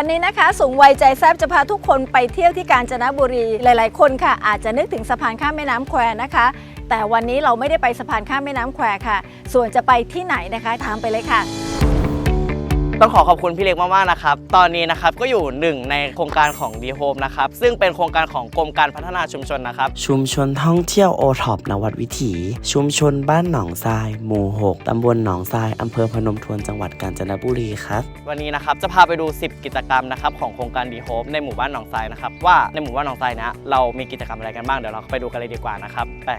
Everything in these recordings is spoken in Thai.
วันนี้นะคะ สูงวัยใจแซบจะพาทุกคนไปเที่ยวที่กาญจนบุรี หลายๆ คนค่ะ อาจจะนึกถึงสะพานข้ามแม่น้ำแควนะคะ แต่วันนี้เราไม่ได้ไปสะพานข้ามแม่น้ำแควค่ะ ส่วนจะไปที่ไหนนะคะตามไปเลยค่ะ ต้องขอขอบคุณพี่เล็กมากๆนะครับ ตอนนี้นะครับก็อยู่หนึ่งในโครงการของดีโฮมนะครับ ซึ่งเป็นโครงการของกรมการพัฒนาชุมชนนะครับ ชุมชนท่องเที่ยวโอท็อปนวัดวิถี ชุมชนบ้านหนองทราย หมู่ 6 ตำบลหนองทราย อำเภอพนมทวนจังหวัดกาญจนบุรีครับ วันนี้นะครับจะพาไปดู 10 กิจกรรมนะครับของโครงการดีโฮมในหมู่บ้านหนองทรายนะครับว่าในหมู่บ้านหนองทรายนะเรามีกิจกรรมอะไรกันบ้างเดี๋ยวเราไปดูกันเลยดีกว่านะครับไป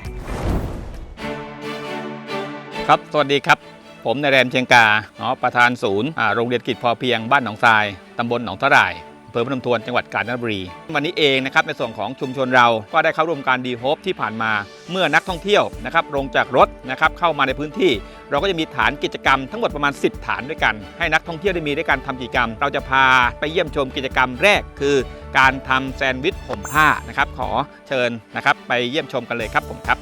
ครับ สวัสดีครับ ผมนายแรนเชียงกาเนาะประธานศูนย์โรงเรียนกิจพอเพียงบ้านหนองทรายตำบลหนองทรายอำเภอพนมทวนจังหวัดกาญจนบุรี วันนี้เองนะครับในส่วนของชุมชนเราก็ได้เข้าร่วมการดีโฮปที่ผ่านมา เมื่อนักท่องเที่ยวนะครับลงจากรถนะครับเข้ามาในพื้นที่ เราก็จะมีฐานกิจกรรมทั้งหมดประมาณ 10 ฐานด้วยกัน ให้นักท่องเที่ยวได้มีได้การทำกิจกรรม เราจะพาไปเยี่ยมชมกิจกรรมแรกคือ การทำแซนด์วิชห่มผ้านะครับขอเชิญนะครับไปเยี่ยมชมกันเลยครับผมครับ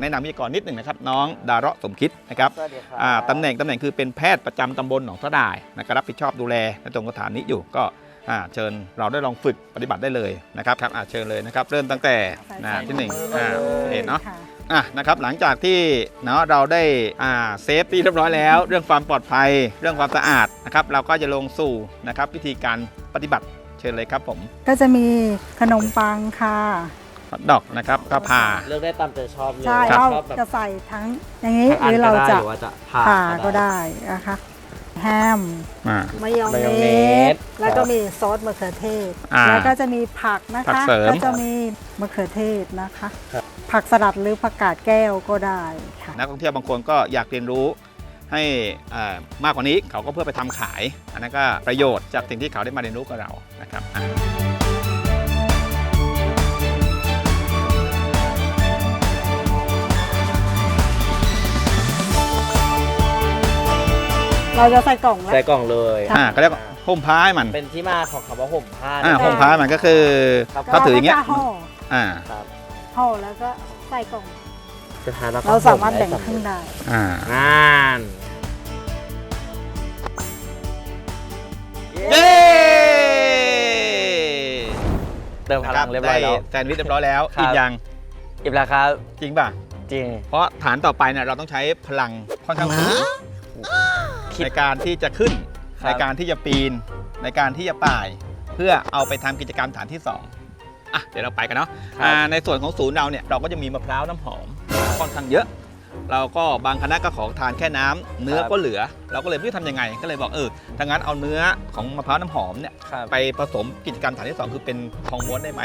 แนะนำวิทยากรนิดหนึ่งนะครับน้องดาเราะสมคิดนะครับสวัสดีครับอ่าตำแหน่งตำแหน่งคือเป็นแพทย์ประจำตำบลหนองสะดายนะครับรับผิดชอบดูแลในตรงสถานนี้อยู่ก็อ่าเชิญเราได้ลองฝึกปฏิบัติได้เลยนะครับครับอ่าเชิญเลยนะครับเริ่มตั้งแต่นะที่หนึ่งอ่าเห็นเนาะอะนะครับหลังจากที่เนาะเราได้อ่าเซฟตี้เรียบร้อยแล้ว เรื่องความปลอดภัย เรื่องความสะอาดนะครับเราก็จะลงสู่นะครับวิธีการปฏิบัติเชิญเลยครับผม ก็จะมีขนมปังค่ะ ฮอทดอกนะครับก็ผ่า เลือกได้ตามใจชอบเลยใช่ครับเราชอบแบบจะใส่ทั้งอย่างนี้ทั้งหรือเรานก็ได้จะหรือว่าจะผ่าผ่าก็ได้นะคะแฮมอ่า มายองมายองเนเนสสแล้วก็ครับมีซอสมะเขือเทศ อ่าแล้วก็จะมีผักนะผักคะเสริม ก็จะมีมะเขือเทศนะคะผักสลัดหรือผักกาดแก้วก็ได้ค่ะ นักท่องเที่ยวบางคนก็อยากเรียนรู้ให้อ่ามากกว่านี้เขาก็เพื่อไปทำขาย อันนั้นก็ประโยชน์จากสิ่งที่เขาได้มาเรียนรู้กับเรานะครับอะ เราจะใส่กล่องแล้ว ใส่กล่องเลยอ่าก็เรียกว่าห่มผ้าให้มันเป็นที่มาของคำว่าห่มผ้าอ่านะครับห่มผ้ามันก็คือครับ เขาถืออย่างเงี้ยรก็จะห่ออ่าครับห่อแล้วก็ใส่กล่องสุดท้ายเราก็เราสามารถแบ่งห่ครึ่งได้ อ่า งานเย้เติมพลังเรียบร้อยแล้ว ได้แซนด์วิชเรียบร้อยแล้วครับกินยังอิ่มแล้วครับจริงป่ะ จริง เพราะฐานต่อไปเนี่ยเราต้องใช้พลังค่อนข้างสูงคิด ในการที่จะขึ้นครับ ในการที่จะปีน ในการที่จะป่าย เพื่อเอาไปทำกิจกรรมฐานที่สองอะเดี๋ยวเราไปกันเนาะครับอ่าในส่วนของศูนย์เราเนี่ยเราก็จะมีมะพร้าวน้ำหอมค่อนข้างเยอะ เราก็บางคณะก็ขอทานแค่น้ำเนื้อก็เหลือ เราก็เลยไม่รู้ทำยังไง ก็เลยบอกเออถ้างั้นเอาเนื้อของมะพร้าวน้ำหอมเนี่ย ครับ ไปผสมกิจกรรมฐานที่สองคือเป็นทองม้วนได้ไหม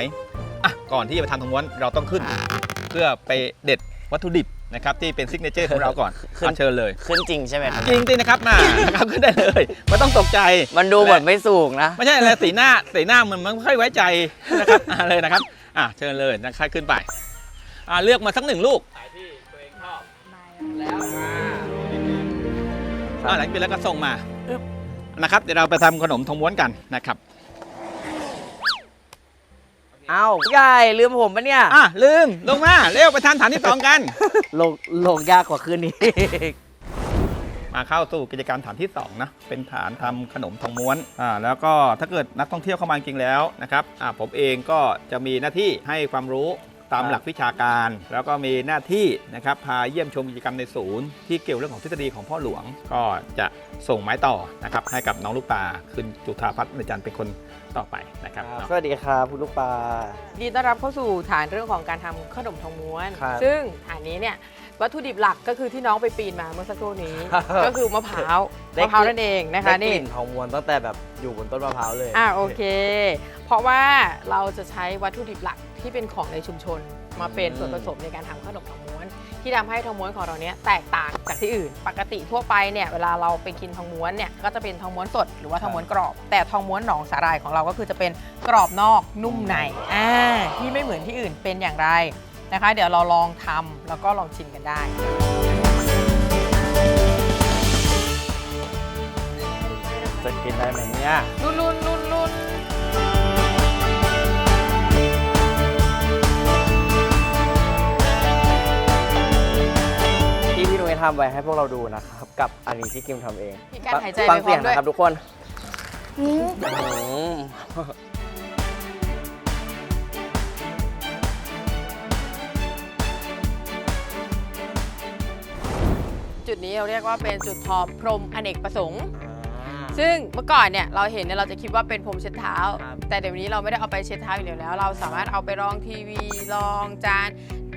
อะก่อนที่จะไปทำทองม้วนเราต้องขึ้น เพื่อไปเด็ดวัตถุดิบ นะครับที่เป็นซิกเนเจอร์ของเราก่อนขึ้นอะเชิญเลย ขึ้นจริงใช่ไหมครับ จริงๆนะครับมา นะครับขึ้นได้เลยไม่ต้องตกใจ มันดูเหมือนไม่สูงนะ ไม่ใช่อะไรสีหน้าสีหน้ามันมันไม่ค่อยไว้ใจนะครับอ่าเลยนะครับอะเชิญเลยนะครับขึ้นไปอ่าเลือกมาสักหนึ่งลูกอ่าหลังจากนั้นก็ส่งมานะครับเดี๋ยวเราไปทำขนมทองม้วนกันนะครับ เอ้าพี่ใหญ่ลืมผมปะเนี่ย อะลืมลงมา เร็วไปทานฐานที่สองกัน ลงลงยากกว่าคืนนี้มาเข้าสู่กิจกรรมฐานที่2นะเป็นฐานทำขนมทองม้วนอ่าแล้วก็ถ้าเกิดนักท่องเที่ยวเข้ามาจริงๆแล้วนะครับอ่าผมเองก็จะมีหน้าที่ให้ความรู้ตามครับหลักวิชาการ แล้วก็มีหน้าที่นะครับพาเยี่ยมชมกิจกรรมในศูนย์ที่เกี่ยวเรื่องของทฤษฎีของพ่อหลวง ก็จะส่งไม้ต่อนะครับให้กับน้องลูกปลาคุณจุธาพัฒน์ในจันทร์เป็นคน ต่อไปนะครับสวัสดีครับคุณลูกปลายินดีต้อนรับเข้าสู่ฐานเรื่องของการทำขนมทองม้วนครับซึ่งฐานนี้เนี่ยวัตถุดิบหลักก็คือที่น้องไปปีนมาเมื่อสักครู่นี้ครับก็คือมะพร้าวได้มะพร้าวนั่นเองนะคะได้กนี่ลิ่นทองม้วนตั้งแต่แบบอยู่บนต้นมะพร้าวเลยอ่าโอเค เพราะว่าเราจะใช้วัตถุดิบหลักที่เป็นของในชุมชนมาเป็นส่วนผสมในการทำขนมทองม้วน ที่ทำให้ทองม้วนของเราเนี้ยแตกต่างจากที่อื่น ปกติทั่วไปเนี่ยเวลาเราไปกินทองม้วนเนี่ยก็จะเป็นทองม้วนสดหรือว่าทองม้วนกรอบ แต่ทองม้วนหนองสาหร่ายของเราก็คือจะเป็นกรอบนอกนุ่มในอ่าที่ไม่เหมือนที่อื่นเป็นอย่างไรนะคะ เดี๋ยวเราลองทำแล้วก็ลองชิมกันได้จะกินได้ไหมเนี่ยลุนลุนลุ ที่พี่นุ้ยทำไว้ให้พวกเราดูนะครับ กับอันนี้ที่กิมทำเองมีการหายใจฟังไปพร้เสีอยงมด้วยนะครับทุกคนอืมจุดนี้เราเรียกว่าเป็นจุดทอพรมอเนกประสงค์ ซึ่งเมื่อก่อนเนี่ยเราเห็นเนี่ยเราจะคิดว่าเป็นพรมเช็ดเท้า ครับ แต่เดี๋ยวนี้เราไม่ได้เอาไปเช็ดเท้าอย่างเดียวแล้ว เราสามารถเอาไปรองทีวีรองจาน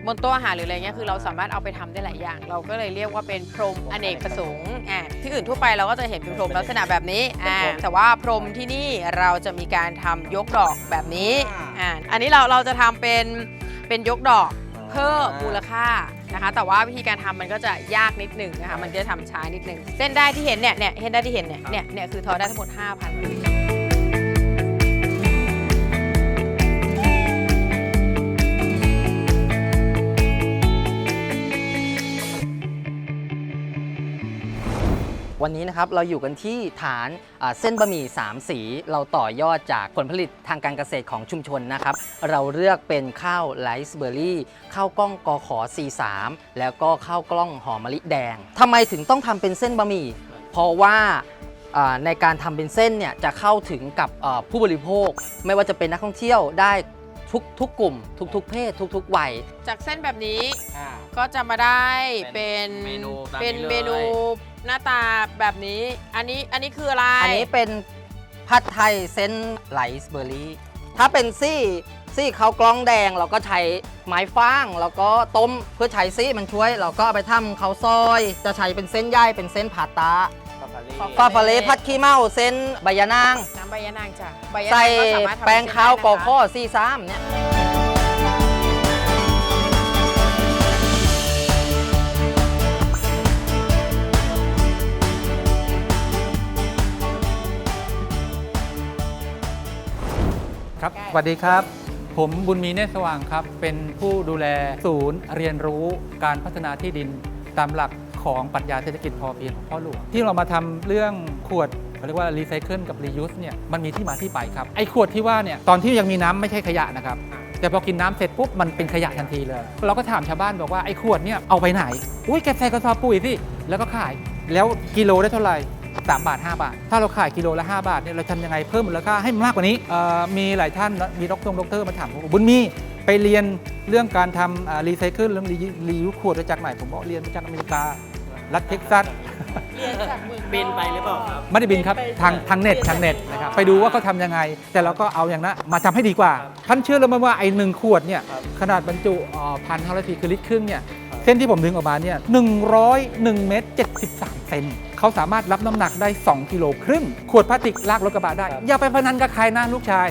บนโต๊ะอาหารหรืออะไรเงี้ยคือเราสามารถเอาไปทำได้หลายอย่าง เราก็เลยเรียกว่าเป็นพรมอเนกประสงค์อ่าที่อื่นทั่วไปเราก็จะเห็นเป็นพรมลักษณะแบบนี้อ่าแต่ว่าพรมที่นี่เราจะมีการทำยกดอกแบบนี้อ่าอันนี้เราเราจะทำเป็นเป็นยกดอกเพิ่มมูลค่านะคะ แต่ว่าวิธีการทำมันก็จะยากนิดหนึ่งนะคะมันจะทำช้านิดหนึ่งเส้นได้ที่เห็นเนี่ยเนี่ยเส้นได้ที่เห็นเนี่ยเนี่ยเนี่ยคือทอได้ทั้งหมด5,000 วันนี้นะครับเราอยู่กันที่ฐานเส้นบะหมี่ 3 สี เราต่อยอดจากผลผลิตทางการเกษตรของชุมชนนะครับ เราเลือกเป็นข้าวไรซ์เบอร์รี่ข้าวกล้องกอขอ C3 แล้วก็ข้าวกล้องหอมมะลิแดงทำไมถึงต้องทำเป็นเส้นบะหมี่ เพราะว่าในการทำเป็นเส้นเนี่ยจะเข้าถึงกับผู้บริโภค ไม่ว่าจะเป็นนักท่องเที่ยวได้ ทุกทุกกลุ่ม ทุกๆเพศ ทุกๆวัย จากเส้นแบบนี้ก็จะมาได้เป็นเมนูแบบนี้เป็นเลยเมนูหน้าตาแบบนี้ อันนี้อันนี้คืออะไร อันนี้เป็นผัดไทยเส้นไหลซ์เบอร์รี่ ถ้าเป็นซี่ซี่เขาวกล้องแดงเราก็ใช้ไม้ฟางแล้วก็ต้มเพื่อใช้ซี่มันช่วย เราก็เอาไปทำข้าวซอย จะใช้เป็นเส้นใยเป็นเส้นผาตา ฟาฟาเลผัดขี้เมาเส้นใบยะนาง น้ำใบยะนางจ้ะใบยะใส่นางก็สามารถทำแป้งข้าวกอเป็นเส้นได้นะคะข้อซี่ซ้ำเนี่ยครับสวัสดีครับ ผมบุญมีเนตรสว่างครับ เป็นผู้ดูแลศูนย์เรียนรู้การพัฒนาที่ดินตามหลัก ของปรัชญาเศรษฐกิจพอเพียงของพ่อหลวงที่เรามาทำเรื่องขวดเขาเรียกว่ารีไซเคิลกับรียูสเนี่ยมันมีที่มาที่ไปครับไอ้ขวดที่ว่าเนี่ยตอนที่ยังมีน้ำไม่ใช่ขยะนะครับแต่พอกินน้ำเสร็จปุ๊บมันเป็นขยะทันทีเลย เราก็ถามชาวบ้านบอกว่าไอ้ขวดเนี่ยเอาไปไหนอุ้ยแกใส่กระสอบปุ๋ยสิแล้วก็ขายแล้วกิโลได้เท่าไหร่3บาท 5 บาท ถ้าเราขายกิโลละ 5 บาทเนี่ยเราทำยังไงเพิ่มมูลค่าให้มากกว่านี้มีหลายท่านมีดรดรมาถามผมบุญมีไปเรียนเรื่องการทำรีไซเคิลเรื่องรียูขวดมาจากไหนผมบอกเรียนมาจากอเมริกา รัฐเท็กซัสบินไปหรือเปล่าครับ ไม่ได้บินครับทางทางเน็ตทางเน็ตนะครับไปดูว่าเขาทำยังไง แต่เราก็เอาอย่างนั้นมาทำให้ดีกว่า ท่านเชื่อหรือไม่ว่าไอ้หนึ่งขวดเนี่ยขนาดบรรจุพันห้าร้อยทีคือลิตรครึ่งเนี่ยเส้นที่ผมดึงออกมาเนี่ยหนึ่งร้อยหนึ่งเมตรเจ็ดสิบสามเซนเขาสามารถรับน้ำหนักได้ 2 กิโลครึ่ง ขวดพลาสติกลากรถกระบะได้ อย่าไปพนันกับใครนะลูกชาย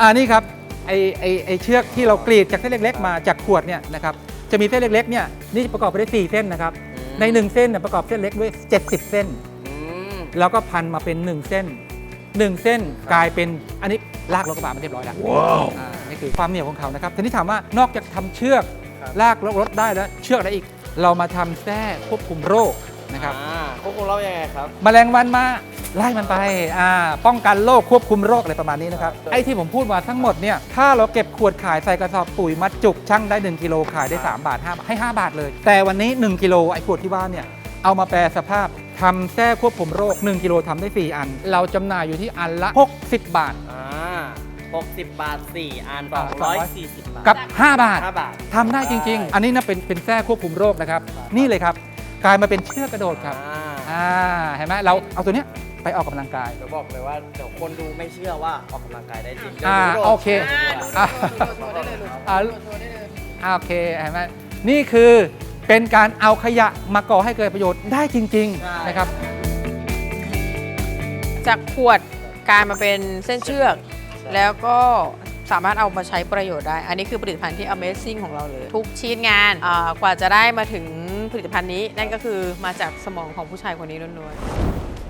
อ่านี่ครับไอไอไอเชือกที่เรากรีดจากเส้นเล็ก ๆ มาจากขวดเนี่ยนะครับจะมีเส้นเล็กๆเนี่ยนี่ประกอบไปด้วย4เส้นนะครับ ใน 1 เส้นเนี่ยประกอบเส้นเล็กด้วย 70 เส้นแล้วก็พันมาเป็น 1 เส้น 1 เส้นกลายเป็นอันนี้ลากรถกระบะมาเรียบร้อยแล้วอ่านี่คือความเหนียวของเขานะครับทีนี้ถามว่านอกจากทำเชือกลากรถได้แล้วเชือกอะไรอีก เรามาทำแส้ควบคุมโรค นะครับอ่าควบคุมเรายังไงครับ แมลงวันมาไล่มันไปอ่าป้องกันโรคควบคุมโรคอะไรประมาณนี้นะครับไอ้ที่ผมพูดมาทั้งหมดเนี่ยถ้าเราเก็บขวดขายใส่กระสอบปุ๋ยมัดจุกช่างได้ 1กิโลขายได้ 3 บาท5บาทให้ 5 บาทเลย แต่วันนี้ 1กิโลไอ้ขวดที่ว่าเนี่ยเอามาแปรสภาพทำแท้ควบคุมโรค 1กิโลทำได้ 4 อัน เราจำหน่ายอยู่ที่อันละ 60 บาท อ่า60 บาท 4 อันอ่า240บาทกับ 5 บาท5บาททำได้จริง ๆ อันนี้นะเป็นเป็นแท้ควบคุมโรคนะครับ นี่เลยครับ กลายมาเป็นเชือกกระโดดครับอ่าอ่าเห็นไหมเราเอาตัวเนี้ยไปออกกำลังกาย เดี๋ยวบอกเลยว่าเดี๋ยวคนดูไม่เชื่อว่าออกกำลังกายได้จริงอ่าดี๋ยวดูโอเค อ่าดูดูดูโชว์ได้เลยลูกอ่า โชว์ได้เลยอ่าโอเคเห็นไหมนี่คือเป็นการเอาขยะมาก่อให้เกิดประโยชน์ได้จริงๆนะครับ จากขวดกลายมาเป็นเส้นเชือก แล้วก็สามารถเอามาใช้ประโยชน์ได้ อันนี้คือผลิตภัณฑ์ที่ Amazing ของเราเลย ทุกชิ้นงานอ่ากว่าจะได้มาถึง ผลิตภัณฑ์นี้นั่นก็คือมาจากสมองของผู้ชายคนนี้ล้วน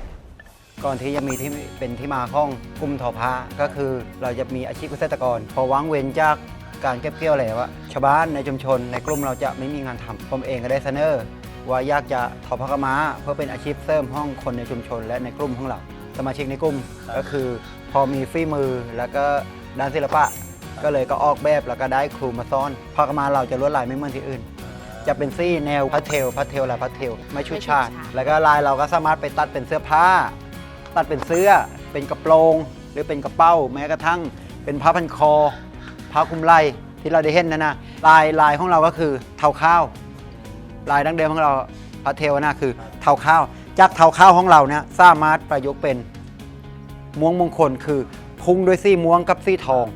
ๆก่อนที่จะมีที่เป็นที่มาของกลุ่มทอผ้าก็คือเราจะมีอาชีพเกษตรกร พอวางเว้นจากการเก็บเกี่ยวแล้วอะชาวบ้านในชุมชนในกลุ่มเราจะไม่มีงานทำผมเองก็ได้เสนอว่าอยากจะทอผ้ากำมาเพื่อเป็นอาชีพเสริมห้องคนในชุมชน และในกลุ่มของเราสมาชิกในกลุ่มก็คือ พอมีฝีมือแล้วก็ด้านศิลปะ ก็เลยก็ออกแบบแล้วก็ได้ครูมาสอนผ้ากำมาเราจะลวดลายไม่เหมือนที่อื่น จะเป็นซี่แนวพัทเทลพัทเทลลายพัทเทลไม่ชุดชาติ แล้วก็ลายเราก็สามารถไปตัดเป็นเสื้อผ้า ตัดเป็นเสื้อ เป็นกระโปรงหรือเป็นกระเป๋าแม้กระทั่ง เป็นผ้าพันคอผ้าคลุมไหล่ที่เราได้เห็นนะนะลายลายของเราก็คือเทาข้าว ลายดั้งเดิมของเราพระเทวนาคือเทาข้าว จากเทาข้าวของเราเนี่ยสามารถประยุกต์เป็นม้วงมงคลคือพุงด้วยซี่ม้วงกับซี่ทอง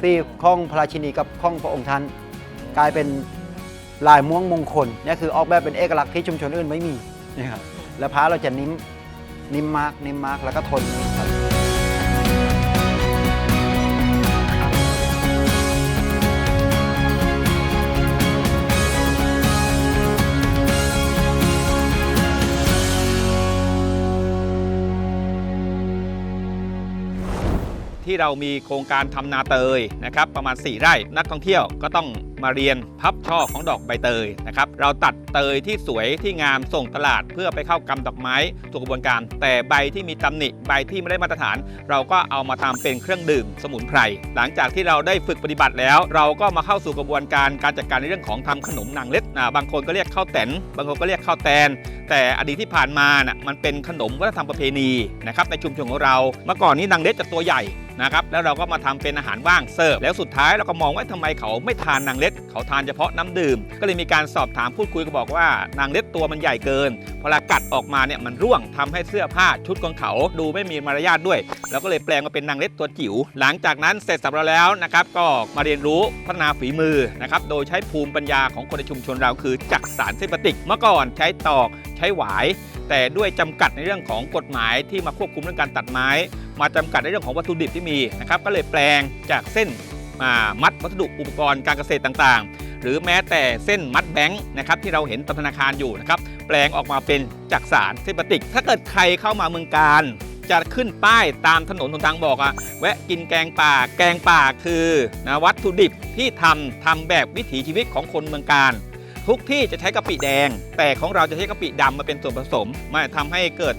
ซี่ข้องพระราชินีกับข้องพระองค์ท่านกลายเป็น ลายม้วงมงคลเนี่ยคือออกแบบเป็นเอกลักษณ์ที่ชุมชนอื่นไม่มีนะครับแล้วพระเราจะนิ่มนิ่มมากนิ่มมากแล้วก็ทนครับที่เรามีโครงการทำนาเตยนะครับประมาณ 4 ไร่นักท่องเที่ยวก็ต้อง มาเรียนพับช่อของดอกใบเตยนะครับ เราตัดเตยที่สวยที่งามส่งตลาด เพื่อไปเข้ากำดอกไม้สู่กระบวนการ แต่ใบที่มีตำหนิใบที่ไม่ได้มาตรฐาน เราก็เอามาทำเป็นเครื่องดื่มสมุนไพรหลังจากที่เราได้ฝึกปฏิบัติแล้ว เราก็มาเข้าสู่กระบวนการการจัดการในเรื่องของทำขนมนางเล็ดนะบางคนก็เรียกข้าวแตนบางคนก็เรียกข้าวแตน แต่อดีตที่ผ่านมานะมันเป็นขนมวัฒนธรรมประเพณีนะครับในชุมชนของเราเมื่อก่อนนี้นางเล็ดจะตัวใหญ่ นะครับแล้วเราก็มาทำเป็นอาหารว่างเสิร์ฟแล้วสุดท้ายเราก็มองว่าทำไมเขาไม่ทานนางเล็ด เขาทานเฉพาะน้ำดื่ม ก็เลยมีการสอบถามพูดคุยก็บอกว่านางเล็ดตัวมันใหญ่เกินพอเรากัดออกมาเนี่ยมันร่วงทำให้เสื้อผ้าชุดของเขาดูไม่มีมารยาทด้วยเราก็เลยแปลงมาเป็นนางเล็ดตัวจิ๋วหลังจากนั้นเสร็จสับเราแล้วนะครับก็มาเรียนรู้พัฒนาฝีมือนะครับโดยใช้ภูมิปัญญาของคนในชุมชนเราคือจักสารเส้นพลาสติกเมื่อก่อนใช้ตอกใช้หวาย แต่ด้วยจำกัดในเรื่องของกฎหมายที่มาควบคุมเรื่องการตัดไม้ มาจำกัดในเรื่องของวัตถุดิบที่มีนะครับก็เลยแปลงจากเส้นอ่ามัดวัสดุอุปกรณ์การเกษตรต่างๆ หรือแม้แต่เส้นมัดแบงค์นะครับที่เราเห็นตามธนาคารอยู่นะครับแปลงออกมาเป็นจักสารเส้นพลาสติก ถ้าเกิดใครเข้ามาเมืองการจะขึ้นป้ายตามถนนหนทางบอกอะแวะกินแกงป่า แกงป่าคือนะวัตถุดิบที่ทำทำแบบวิถีชีวิตของคนเมืองการทุกที่จะใช้กะปิแดง แต่ของเราจะใช้กะปิดำมาเป็นส่วนผสมมาทำให้เกิด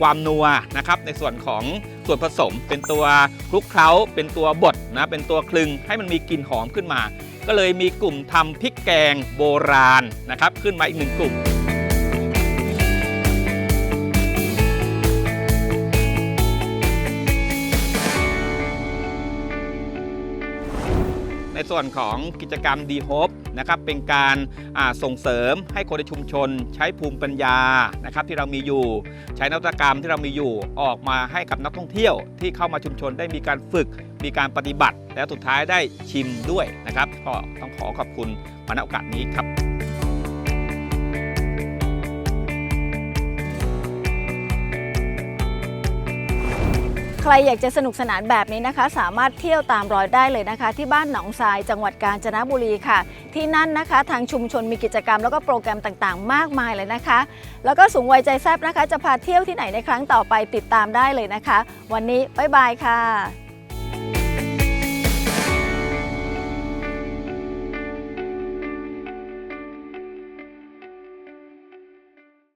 ความนัวนะครับในส่วนของส่วนผสม เป็นตัวคลุกเคล้า เป็นตัวบดนะเป็นตัวคลึงให้มันมีกลิ่นหอมขึ้นมา ก็เลยมีกลุ่มทำพริกแกงโบราณนะครับขึ้นมาอีกหนึ่งกลุ่มในส่วนของกิจกรรมดีโฮป นะครับเป็นการส่งเสริมให้คนในชุมชน ใช้ภูมิปัญญานะครับที่เรามีอยู่ ใช้นวัตกรรมที่เรามีอยู่ออกมาให้กับนักท่องเที่ยว ที่เข้ามาชุมชนได้มีการฝึก มีการปฏิบัติ แล้วสุดท้ายได้ชิมด้วยนะครับก็ต้องขอขอบคุณมาณโอกาสนี้ครับ ใครอยากจะสนุกสนานแบบนี้นะคะ สามารถเที่ยวตามรอยได้เลยนะคะ ที่บ้านหนองทรายจังหวัดกาญจนบุรีค่ะ ที่นั่นนะคะ ทางชุมชนมีกิจกรรมแล้วก็โปรแกรมต่างๆ มากมายเลยนะคะ แล้วก็สูงวัยใจแซบนะคะ จะพาเที่ยวที่ไหนในครั้งต่อไปติดตามได้เลยนะคะ วันนี้บ๊ายบายค่ะ